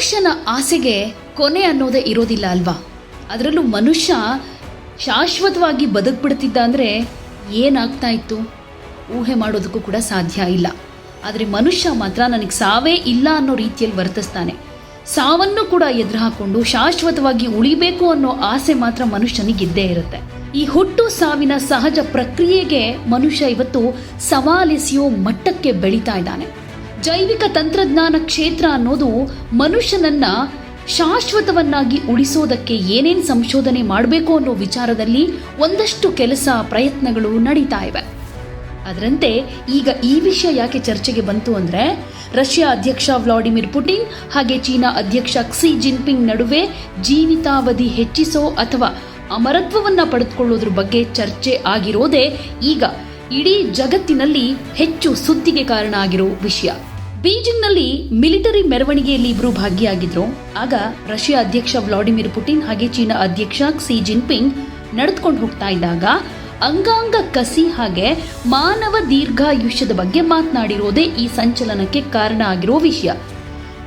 ಮನುಷ್ಯನ ಆಸೆಗೆ ಕೊನೆ ಅನ್ನೋದೇ ಇರೋದಿಲ್ಲ ಅಲ್ವಾ? ಅದರಲ್ಲೂ ಮನುಷ್ಯ ಶಾಶ್ವತವಾಗಿ ಬದುಕ್ಬಿಡ್ತಿದ್ದ ಅಂದರೆ ಏನಾಗ್ತಾ ಇತ್ತು? ಊಹೆ ಮಾಡೋದಕ್ಕೂ ಕೂಡ ಸಾಧ್ಯ ಇಲ್ಲ. ಆದರೆ ಮನುಷ್ಯ ಮಾತ್ರ ನನಗೆ ಸಾವೇ ಇಲ್ಲ ಅನ್ನೋ ರೀತಿಯಲ್ಲಿ ವರ್ತಿಸ್ತಾನೆ. ಸಾವನ್ನು ಕೂಡ ಎದುರು ಹಾಕೊಂಡು ಶಾಶ್ವತವಾಗಿ ಉಳಿಬೇಕು ಅನ್ನೋ ಆಸೆ ಮಾತ್ರ ಮನುಷ್ಯನಿಗಿದ್ದೇ ಇರುತ್ತೆ. ಈ ಹುಟ್ಟು ಸಾವಿನ ಸಹಜ ಪ್ರಕ್ರಿಯೆಗೆ ಮನುಷ್ಯ ಇವತ್ತು ಸವಾಲೆಸೆಯೋ ಮಟ್ಟಕ್ಕೆ ಬೆಳೀತಾ ಇದ್ದಾನೆ. ಜೈವಿಕ ತಂತ್ರಜ್ಞಾನ ಕ್ಷೇತ್ರ ಅನ್ನೋದು ಮನುಷ್ಯನನ್ನ ಶಾಶ್ವತವನ್ನಾಗಿ ಉಳಿಸೋದಕ್ಕೆ ಏನೇನು ಸಂಶೋಧನೆ ಮಾಡಬೇಕು ಅನ್ನೋ ವಿಚಾರದಲ್ಲಿ ಒಂದಷ್ಟು ಕೆಲಸ, ಪ್ರಯತ್ನಗಳು ನಡೀತಾ ಇವೆ. ಅದರಂತೆ ಈಗ ಈ ವಿಷಯ ಯಾಕೆ ಚರ್ಚೆಗೆ ಬಂತು ಅಂದರೆ, ರಷ್ಯಾ ಅಧ್ಯಕ್ಷ ವ್ಲಾಡಿಮಿರ್ ಪುಟಿನ್ ಹಾಗೆ ಚೀನಾ ಅಧ್ಯಕ್ಷ ಕ್ಸಿ ಜಿನ್ಪಿಂಗ್ ನಡುವೆ ಜೀವಿತಾವಧಿ ಹೆಚ್ಚಿಸೋ ಅಥವಾ ಅಮರತ್ವವನ್ನು ಪಡೆದುಕೊಳ್ಳೋದ್ರ ಬಗ್ಗೆ ಚರ್ಚೆ ಆಗಿರೋದೇ ಈಗ ಇಡೀ ಜಗತ್ತಿನಲ್ಲಿ ಹೆಚ್ಚು ಸುದ್ದಿಗೆ ಕಾರಣ ಆಗಿರೋ ವಿಷಯ. ಬೀಜಿಂಗ್ನಲ್ಲಿ ಮಿಲಿಟರಿ ಮೆರವಣಿಗೆಯಲ್ಲಿ ಇಬ್ಬರು ಭಾಗಿಯಾಗಿದ್ರು. ಆಗ ರಷ್ಯಾ ಅಧ್ಯಕ್ಷ ವ್ಲಾಡಿಮಿರ್ ಪುಟಿನ್ ಹಾಗೆ ಚೀನಾ ಅಧ್ಯಕ್ಷ ಕ್ಸಿ ಜಿನ್ಪಿಂಗ್ ನಡೆದುಕೊಂಡು ಹೋಗ್ತಾ ಇದ್ದಾಗ ಅಂಗಾಂಗ ಕಸಿ ಹಾಗೆ ಮಾನವ ದೀರ್ಘಾಯುಷ್ಯದ ಬಗ್ಗೆ ಮಾತನಾಡಿರೋದೇ ಈ ಸಂಚಲನಕ್ಕೆ ಕಾರಣ ಆಗಿರೋ ವಿಷಯ.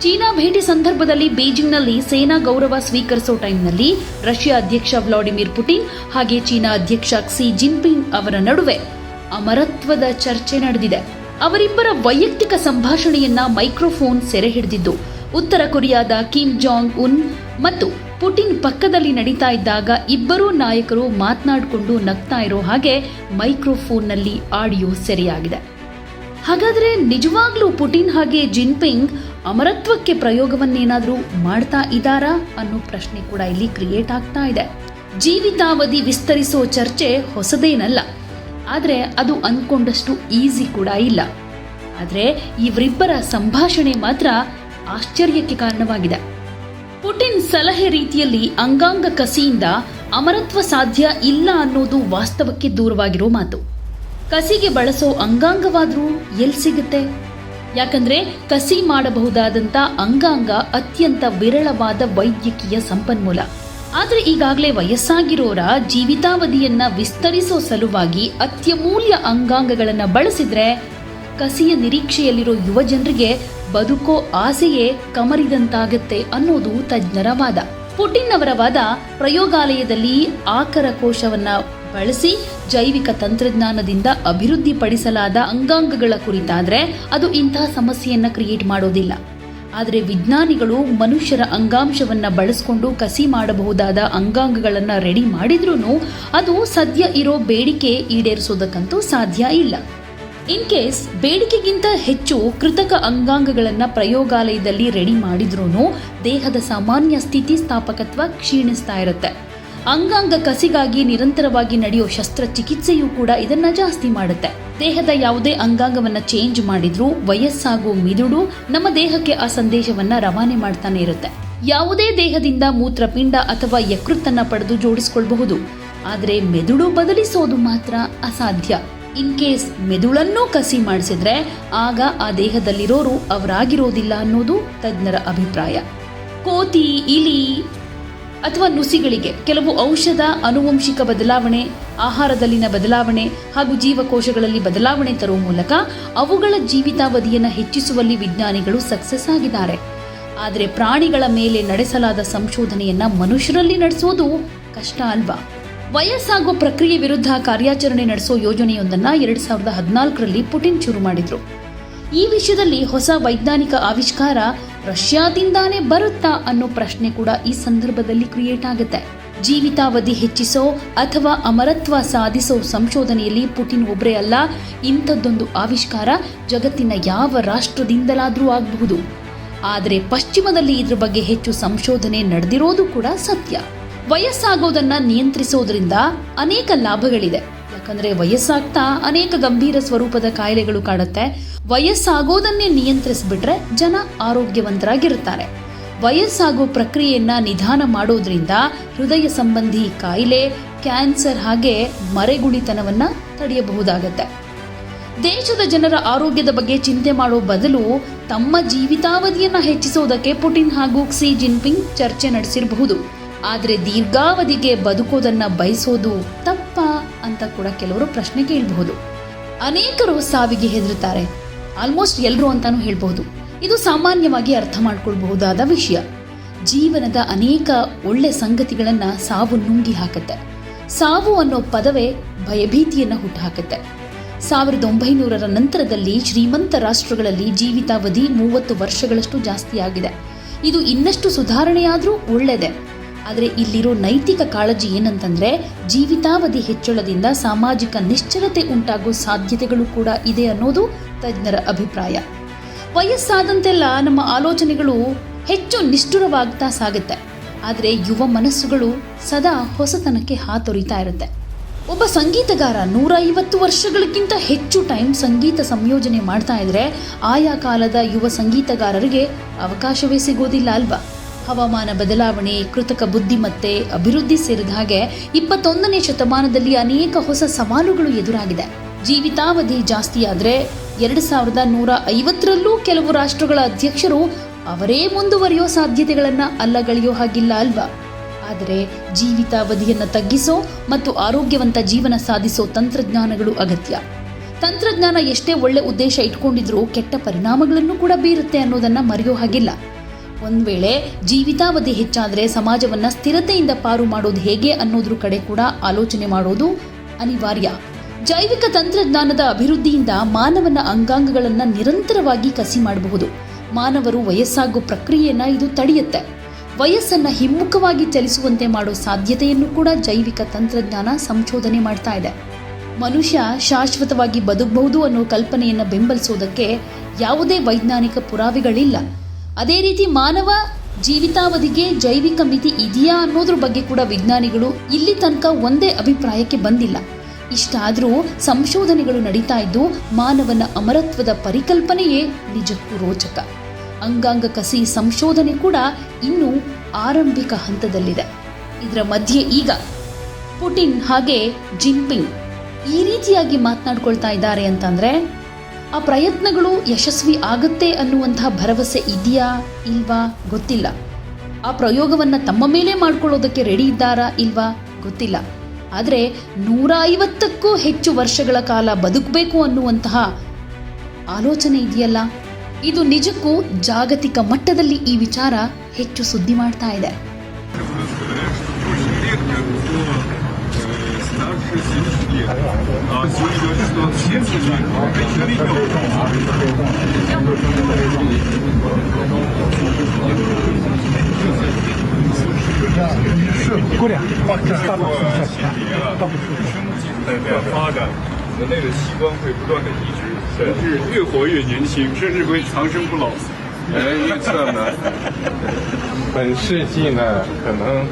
ಚೀನಾ ಭೇಟಿ ಸಂದರ್ಭದಲ್ಲಿ ಬೀಜಿಂಗ್ನಲ್ಲಿ ಸೇನಾ ಗೌರವ ಸ್ವೀಕರಿಸೋ ಟೈಮ್ನಲ್ಲಿ ರಷ್ಯಾ ಅಧ್ಯಕ್ಷ ವ್ಲಾಡಿಮಿರ್ ಪುಟಿನ್ ಹಾಗೆ ಚೀನಾ ಅಧ್ಯಕ್ಷ ಕ್ಸಿ ಜಿನ್ಪಿಂಗ್ ಅವರ ನಡುವೆ ಅಮರತ್ವದ ಚರ್ಚೆ ನಡೆದಿದೆ. ಅವರಿಬ್ಬರ ವೈಯಕ್ತಿಕ ಸಂಭಾಷಣೆಯನ್ನ ಮೈಕ್ರೋಫೋನ್ ಸೆರೆ ಹಿಡಿದಿದ್ದು ಉತ್ತರ ಕೊರಿಯಾದ ಕಿಮ್ ಜಾಂಗ್ ಉನ್ ಮತ್ತು ಪುಟಿನ್ ಪಕ್ಕದಲ್ಲಿ ನಡೀತಾ ಇದ್ದಾಗ ಇಬ್ಬರೂ ನಾಯಕರು ಮಾತನಾಡಿಕೊಂಡು ನಗ್ತಾ ಇರೋ ಹಾಗೆ ಮೈಕ್ರೋಫೋನ್ನಲ್ಲಿ ಆಡಿಯೋ ಸೆರೆಯಾಗಿದೆ. ಹಾಗಾದರೆ ನಿಜವಾಗ್ಲೂ ಪುಟಿನ್ ಹಾಗೆ ಜಿನ್ಪಿಂಗ್ ಅಮರತ್ವಕ್ಕೆ ಪ್ರಯೋಗವನ್ನೇನಾದರೂ ಮಾಡ್ತಾ ಇದ್ದಾರಾ ಅನ್ನೋ ಪ್ರಶ್ನೆ ಕೂಡ ಇಲ್ಲಿ ಕ್ರಿಯೇಟ್ ಆಗ್ತಾ ಇದೆ. ಜೀವಿತಾವಧಿ ವಿಸ್ತರಿಸೋ ಚರ್ಚೆ ಹೊಸದೇನಲ್ಲ. ಆದರೆ ಅದು ಅಂದ್ಕೊಂಡಷ್ಟು ಈಸಿ ಕೂಡ ಇಲ್ಲ. ಆದರೆ ಇವರಿಬ್ಬರ ಸಂಭಾಷಣೆ ಮಾತ್ರ ಆಶ್ಚರ್ಯಕ್ಕೆ ಕಾರಣವಾಗಿದೆ. ಪುಟಿನ್ ಸಲಹೆ ರೀತಿಯಲ್ಲಿ ಅಂಗಾಂಗ ಕಸಿಯಿಂದ ಅಮರತ್ವ ಸಾಧ್ಯ ಇಲ್ಲ ಅನ್ನೋದು ವಾಸ್ತವಕ್ಕೆ ದೂರವಾಗಿರೋ ಮಾತು. ಕಸಿಗೆ ಬಳಸೋ ಅಂಗಾಂಗವಾದರೂ ಎಲ್ಲಿ ಸಿಗುತ್ತೆ? ಯಾಕಂದ್ರೆ ಕಸಿ ಮಾಡಬಹುದಾದಂತ ಅಂಗಾಂಗ ಅತ್ಯಂತ ವಿರಳವಾದ ವೈದ್ಯಕೀಯ ಸಂಪನ್ಮೂಲ. ಆದ್ರೆ ಈಗಾಗಲೇ ವಯಸ್ಸಾಗಿರೋರ ಜೀವಿತಾವಧಿಯನ್ನ ವಿಸ್ತರಿಸೋ ಸಲುವಾಗಿ ಅತ್ಯಮೂಲ್ಯ ಅಂಗಾಂಗಗಳನ್ನು ಬಳಸಿದ್ರೆ ಕಸಿಯ ನಿರೀಕ್ಷೆಯಲ್ಲಿರೋ ಯುವ ಜನರಿಗೆ ಬದುಕೋ ಆಸೆಯೇ ಕಮರಿದಂತಾಗತ್ತೆ ಅನ್ನೋದು ತಜ್ಞರ ವಾದ. ಪುಟಿನ್ ಅವರ ವಾದ, ಪ್ರಯೋಗಾಲಯದಲ್ಲಿ ಆಕರ ಕೋಶವನ್ನ ಬಳಸಿ ಜೈವಿಕ ತಂತ್ರಜ್ಞಾನದಿಂದ ಅಭಿವೃದ್ಧಿಪಡಿಸಲಾದ ಅಂಗಾಂಗಗಳ ಕುರಿತಾದ್ರೆ ಅದು ಇಂತಹ ಸಮಸ್ಯೆಯನ್ನ ಕ್ರಿಯೇಟ್ ಮಾಡೋದಿಲ್ಲ. ಆದರೆ ವಿಜ್ಞಾನಿಗಳು ಮನುಷ್ಯರ ಅಂಗಾಂಶವನ್ನ ಬಳಸಿಕೊಂಡು ಕಸಿ ಮಾಡಬಹುದಾದ ಅಂಗಾಂಗಗಳನ್ನು ರೆಡಿ ಮಾಡಿದ್ರೂ ಅದು ಸದ್ಯ ಇರೋ ಬೇಡಿಕೆ ಈಡೇರಿಸೋದಕ್ಕಂತೂ ಸಾಧ್ಯ ಇಲ್ಲ. ಇನ್ ಕೇಸ್ ಬೇಡಿಕೆಗಿಂತ ಹೆಚ್ಚು ಕೃತಕ ಅಂಗಾಂಗಗಳನ್ನು ಪ್ರಯೋಗಾಲಯದಲ್ಲಿ ರೆಡಿ ಮಾಡಿದ್ರೂ ದೇಹದ ಸಾಮಾನ್ಯ ಸ್ಥಿತಿ ಸ್ಥಾಪಕತ್ವ ಕ್ಷೀಣಿಸ್ತಾ ಇರುತ್ತೆ. ಅಂಗಾಂಗ ಕಸಿಗಾಗಿ ನಿರಂತರವಾಗಿ ನಡೆಯೋ ಶಸ್ತ್ರಚಿಕಿತ್ಸೆಯೂ ಕೂಡ ಇದನ್ನ ಜಾಸ್ತಿ ಮಾಡುತ್ತೆ. ದೇಹದ ಯಾವುದೇ ಅಂಗಾಂಗವನ್ನ ಚೇಂಜ್ ಮಾಡಿದ್ರೂ, ವಯಸ್ಸಾಗೋ ಮಿದುಳು ನಮ್ಮ ದೇಹಕ್ಕೆ ಆ ಸಂದೇಶವನ್ನ ರವಾನೆ ಮಾಡ್ತಾನೆ ಇರುತ್ತೆ. ಯಾವುದೇ ದೇಹದಿಂದ ಮೂತ್ರಪಿಂಡ ಅಥವಾ ಯಕೃತ್ತನ್ನ ಪಡೆದು ಜೋಡಿಸ್ಕೊಳ್ಬಹುದು. ಆದರೆ ಮೆದುಳು ಬದಲಿಸೋದು ಮಾತ್ರ ಅಸಾಧ್ಯ. ಇನ್ ಕೇಸ್ ಮೆದುಳನ್ನೂ ಕಸಿ ಮಾಡಿಸಿದ್ರೆ, ಆಗ ಆ ದೇಹದಲ್ಲಿರೋರು ಅವರಾಗಿರೋದಿಲ್ಲ ಅನ್ನೋದು ತಜ್ಞರ ಅಭಿಪ್ರಾಯ. ಕೋತಿ, ಇಲಿ. ಅಥವಾ ನುಸಿಗಳಿಗೆ ಕೆಲವು ಔಷಧ, ಅನುವಂಶಿಕ ಬದಲಾವಣೆ, ಆಹಾರದಲ್ಲಿನ ಬದಲಾವಣೆ ಹಾಗೂ ಜೀವಕೋಶಗಳಲ್ಲಿ ಬದಲಾವಣೆ ತರುವ ಮೂಲಕ ಅವುಗಳ ಜೀವಿತಾವಧಿಯನ್ನು ಹೆಚ್ಚಿಸುವಲ್ಲಿ ವಿಜ್ಞಾನಿಗಳು ಸಕ್ಸಸ್ ಆಗಿದ್ದಾರೆ. ಆದರೆ ಪ್ರಾಣಿಗಳ ಮೇಲೆ ನಡೆಸಲಾದ ಸಂಶೋಧನೆಯನ್ನ ಮನುಷ್ಯರಲ್ಲಿ ನಡೆಸೋದು ಕಷ್ಟ ಅಲ್ವಾ? ವಯಸ್ಸಾಗೋ ಪ್ರಕ್ರಿಯೆ ವಿರುದ್ಧ ಕಾರ್ಯಾಚರಣೆ ನಡೆಸೋ ಯೋಜನೆಯೊಂದನ್ನು ಎರಡ್ ಸಾವಿರದ ಹದಿನಾಲ್ಕರಲ್ಲಿ ಪುಟಿನ್ ಶುರು ಮಾಡಿದ್ರು. ಈ ವಿಷಯದಲ್ಲಿ ಹೊಸ ವೈಜ್ಞಾನಿಕ ಆವಿಷ್ಕಾರ ರಷ್ಯಾದಿಂದಾನೇ ಬರುತ್ತಾ ಅನ್ನೋ ಪ್ರಶ್ನೆ ಕೂಡ ಈ ಸಂದರ್ಭದಲ್ಲಿ ಕ್ರಿಯೇಟ್ ಆಗುತ್ತೆ. ಜೀವಿತಾವಧಿ ಹೆಚ್ಚಿಸೋ ಅಥವಾ ಅಮರತ್ವ ಸಾಧಿಸೋ ಸಂಶೋಧನೆಯಲ್ಲಿ ಪುಟಿನ್ ಒಬ್ಬರೇ ಅಲ್ಲ, ಇಂಥದ್ದೊಂದು ಆವಿಷ್ಕಾರ ಜಗತ್ತಿನ ಯಾವ ರಾಷ್ಟ್ರದಿಂದಲಾದರೂ ಆಗಬಹುದು. ಆದರೆ ಪಶ್ಚಿಮದಲ್ಲಿ ಇದ್ರ ಬಗ್ಗೆ ಹೆಚ್ಚು ಸಂಶೋಧನೆ ನಡೆದಿರೋದು ಕೂಡ ಸತ್ಯ. ವಯಸ್ಸಾಗೋದನ್ನ ನಿಯಂತ್ರಿಸೋದ್ರಿಂದ ಅನೇಕ ಲಾಭಗಳಿದೆ. ಯಾಕಂದ್ರೆ ವಯಸ್ಸಾಗ್ತಾ ಅನೇಕ ಗಂಭೀರ ಸ್ವರೂಪದ ಕಾಯಿಲೆಗಳು ಕಾಡುತ್ತೆ. ವಯಸ್ಸಾಗೋದನ್ನೇ ನಿಯಂತ್ರಿಸಿಬಿಟ್ರೆ ಜನ ಆರೋಗ್ಯವಂತರಾಗಿರುತ್ತಾರೆ. ವಯಸ್ಸಾಗೋ ಪ್ರಕ್ರಿಯೆಯನ್ನ ನಿಧಾನ ಮಾಡೋದ್ರಿಂದ ಹೃದಯ ಸಂಬಂಧಿ ಕಾಯಿಲೆ, ಕ್ಯಾನ್ಸರ್ ಹಾಗೆ ಮರೆಗುಳಿತನವನ್ನ ತಡೆಯಬಹುದಾಗತ್ತೆ. ದೇಶದ ಜನರ ಆರೋಗ್ಯದ ಬಗ್ಗೆ ಚಿಂತೆ ಮಾಡೋ ಬದಲು ತಮ್ಮ ಜೀವಿತಾವಧಿಯನ್ನ ಹೆಚ್ಚಿಸೋದಕ್ಕೆ ಪುಟಿನ್ ಹಾಗೂ ಕ್ಸಿ ಜಿನ್ಪಿಂಗ್ ಚರ್ಚೆ ನಡೆಸಿರಬಹುದು. ಆದರೆ ದೀರ್ಘಾವಧಿಗೆ ಬದುಕೋದನ್ನ ಬಯಸೋದು ತಪ್ಪಾ. ಅಂತ ಕೂಡ ಕೆಲವರು ಪ್ರಶ್ನೆ ಕೇಳಬಹುದು. ಅನೇಕರು ಸಾವಿಗೆ ಹೆದರುತ್ತಾರೆ. ಆಲ್ಮೋಸ್ಟ್ ಎಲ್ಲರೂ ಅಂತಾನೂ ಹೇಳ್ಬಹುದು. ಇದು ಸಾಮಾನ್ಯವಾಗಿ ಅರ್ಥ ಮಾಡ್ಕೊಳ್ಬಹುದಾದ ವಿಷಯ. ಜೀವನದ ಅನೇಕ ಒಳ್ಳೆ ಸಂಗತಿಗಳನ್ನು ಸಾವು ನುಂಗಿ ಹಾಕುತ್ತೆ. ಸಾವು ಅನ್ನೋ ಪದವೇ ಭಯಭೀತಿಯನ್ನು ಹುಟ್ಟುಹಾಕುತ್ತೆ. ಸಾವಿರದ ಒಂಬೈನೂರರ ನಂತರದಲ್ಲಿ ಶ್ರೀಮಂತ ರಾಷ್ಟ್ರಗಳಲ್ಲಿ ಜೀವಿತಾವಧಿ ಮೂವತ್ತು ವರ್ಷಗಳಷ್ಟು ಜಾಸ್ತಿ ಆಗಿದೆ ಇದು ಇನ್ನಷ್ಟು ಸುಧಾರಣೆಯಾದರೂ ಒಳ್ಳೆಯದೇ ಆದರೆ ಇಲ್ಲಿರೋ ನೈತಿಕ ಕಾಳಜಿ ಏನಂತಂದ್ರೆ ಜೀವಿತಾವಧಿ ಹೆಚ್ಚಳದಿಂದ ಸಾಮಾಜಿಕ ನಿಶ್ಚಲತೆ ಉಂಟಾಗೋ ಸಾಧ್ಯತೆಗಳು ಕೂಡ ಇದೆ ಅನ್ನೋದು ತಜ್ಞರ ಅಭಿಪ್ರಾಯ. ವಯಸ್ಸಾದಂತೆಲ್ಲ ನಮ್ಮ ಆಲೋಚನೆಗಳು ಹೆಚ್ಚು ನಿಷ್ಠುರವಾಗ್ತಾ ಸಾಗುತ್ತೆ. ಆದರೆ ಯುವ ಮನಸ್ಸುಗಳು ಸದಾ ಹೊಸತನಕ್ಕೆ ಹಾತೊರಿತಾ ಇರುತ್ತೆ. ಒಬ್ಬ ಸಂಗೀತಗಾರ ನೂರ ಐವತ್ತು ವರ್ಷಗಳಿಗಿಂತ ಹೆಚ್ಚು ಟೈಮ್ ಸಂಗೀತ ಸಂಯೋಜನೆ ಮಾಡ್ತಾ ಇದ್ರೆ ಆಯಾ ಕಾಲದ ಯುವ ಸಂಗೀತಗಾರರಿಗೆ ಅವಕಾಶವೇ ಸಿಗೋದಿಲ್ಲ ಅಲ್ವಾ? ಹವಾಮಾನ ಬದಲಾವಣೆ, ಕೃತಕ ಬುದ್ಧಿಮತ್ತೆ, ಅಭಿವೃದ್ಧಿ ಸೇರಿದ ಹಾಗೆ ಇಪ್ಪತ್ತೊಂದನೇ ಶತಮಾನದಲ್ಲಿ ಅನೇಕ ಹೊಸ ಸವಾಲುಗಳು ಎದುರಾಗಿದೆ. ಜೀವಿತಾವಧಿ ಜಾಸ್ತಿಯಾದರೆ ಎರಡು ಸಾವಿರದ ನೂರ ಐವತ್ತರಲ್ಲೂ ಕೆಲವು ರಾಷ್ಟ್ರಗಳ ಅಧ್ಯಕ್ಷರು ಅವರೇ ಮುಂದುವರಿಯೋ ಸಾಧ್ಯತೆಗಳನ್ನ ಅಲ್ಲಗಳೆಯೋ ಹಾಗಿಲ್ಲ ಅಲ್ವಾ? ಆದರೆ ಜೀವಿತಾವಧಿಯನ್ನು ತಗ್ಗಿಸೋ ಮತ್ತು ಆರೋಗ್ಯವಂತ ಜೀವನ ಸಾಧಿಸೋ ತಂತ್ರಜ್ಞಾನಗಳು ಅಗತ್ಯ. ತಂತ್ರಜ್ಞಾನ ಎಷ್ಟೇ ಒಳ್ಳೆ ಉದ್ದೇಶ ಇಟ್ಕೊಂಡಿದ್ರೂ ಕೆಟ್ಟ ಪರಿಣಾಮಗಳನ್ನು ಕೂಡ ಬೀರುತ್ತೆ ಅನ್ನೋದನ್ನ ಮರೆಯೋ ಹಾಗಿಲ್ಲ. ಒಂದ್ ವೇಳೆ ಜೀವಿತಾವಧಿ ಹೆಚ್ಚಾದರೆ ಸಮಾಜವನ್ನ ಸ್ಥಿರತೆಯಿಂದ ಪಾರು ಮಾಡೋದು ಹೇಗೆ ಅನ್ನೋದ್ರ ಕಡೆ ಕೂಡ ಆಲೋಚನೆ ಮಾಡೋದು ಅನಿವಾರ್ಯ. ಜೈವಿಕ ತಂತ್ರಜ್ಞಾನದ ಅಭಿವೃದ್ಧಿಯಿಂದ ಮಾನವನ ಅಂಗಾಂಗಗಳನ್ನ ನಿರಂತರವಾಗಿ ಕಸಿ ಮಾಡಬಹುದು. ಮಾನವರು ವಯಸ್ಸಾಗೋ ಪ್ರಕ್ರಿಯೆಯನ್ನ ಇದು ತಡೆಯುತ್ತೆ. ವಯಸ್ಸನ್ನ ಹಿಮ್ಮುಖವಾಗಿ ಚಲಿಸುವಂತೆ ಮಾಡೋ ಸಾಧ್ಯತೆಯನ್ನು ಕೂಡ ಜೈವಿಕ ತಂತ್ರಜ್ಞಾನ ಸಂಶೋಧನೆ ಮಾಡ್ತಾ ಇದೆ. ಮನುಷ್ಯ ಶಾಶ್ವತವಾಗಿ ಬದುಕಬಹುದು ಅನ್ನೋ ಕಲ್ಪನೆಯನ್ನ ಬೆಂಬಲಿಸೋದಕ್ಕೆ ಯಾವುದೇ ವೈಜ್ಞಾನಿಕ ಪುರಾವೆಗಳಿಲ್ಲ. ಅದೇ ರೀತಿ ಮಾನವ ಜೀವಿತಾವಧಿಗೆ ಜೈವಿಕ ಮಿತಿ ಇದೆಯಾ ಅನ್ನೋದ್ರ ಬಗ್ಗೆ ಕೂಡ ವಿಜ್ಞಾನಿಗಳು ಇಲ್ಲಿ ತನಕ ಒಂದೇ ಅಭಿಪ್ರಾಯಕ್ಕೆ ಬಂದಿಲ್ಲ. ಇಷ್ಟಾದರೂ ಸಂಶೋಧನೆಗಳು ನಡೀತಾ ಇದ್ದು ಮಾನವನ ಅಮರತ್ವದ ಪರಿಕಲ್ಪನೆಯೇ ನಿಜಕ್ಕೂ ರೋಚಕ. ಅಂಗಾಂಗ ಕಸಿ ಸಂಶೋಧನೆ ಕೂಡ ಇನ್ನೂ ಆರಂಭಿಕ ಹಂತದಲ್ಲಿದೆ. ಇದರ ಮಧ್ಯೆ ಈಗ ಪುಟಿನ್ ಹಾಗೆ ಜಿನ್ಪಿಂಗ್ ಈ ರೀತಿಯಾಗಿ ಮಾತನಾಡ್ಕೊಳ್ತಾ ಇದ್ದಾರೆ ಅಂತಂದ್ರೆ ಆ ಪ್ರಯತ್ನಗಳು ಯಶಸ್ವಿ ಆಗುತ್ತೆ ಅನ್ನುವಂತಹ ಭರವಸೆ ಇದೆಯಾ ಇಲ್ವಾ ಗೊತ್ತಿಲ್ಲ. ಆ ಪ್ರಯೋಗವನ್ನು ತಮ್ಮ ಮೇಲೆ ಮಾಡ್ಕೊಳ್ಳೋದಕ್ಕೆ ರೆಡಿ ಇದ್ದಾರಾ ಇಲ್ವಾ ಗೊತ್ತಿಲ್ಲ. ಆದರೆ ನೂರ ಐವತ್ತಕ್ಕೂ ಹೆಚ್ಚು ವರ್ಷಗಳ ಕಾಲ ಬದುಕಬೇಕು ಅನ್ನುವಂತಹ ಆಲೋಚನೆ ಇದೆಯಲ್ಲ. ಇದು ನಿಜಕ್ಕೂ ಜಾಗತಿಕ ಮಟ್ಟದಲ್ಲಿ ಈ ವಿಚಾರ ಹೆಚ್ಚು ಸುದ್ದಿ ಮಾಡ್ತಾ ಇದೆ. 是，过来，把这大脑缩小一下。到不出，要发展，国内的器官会不断的移植，甚至越活越年轻，甚至会长生不老。难预测呢，本世纪呢，可能。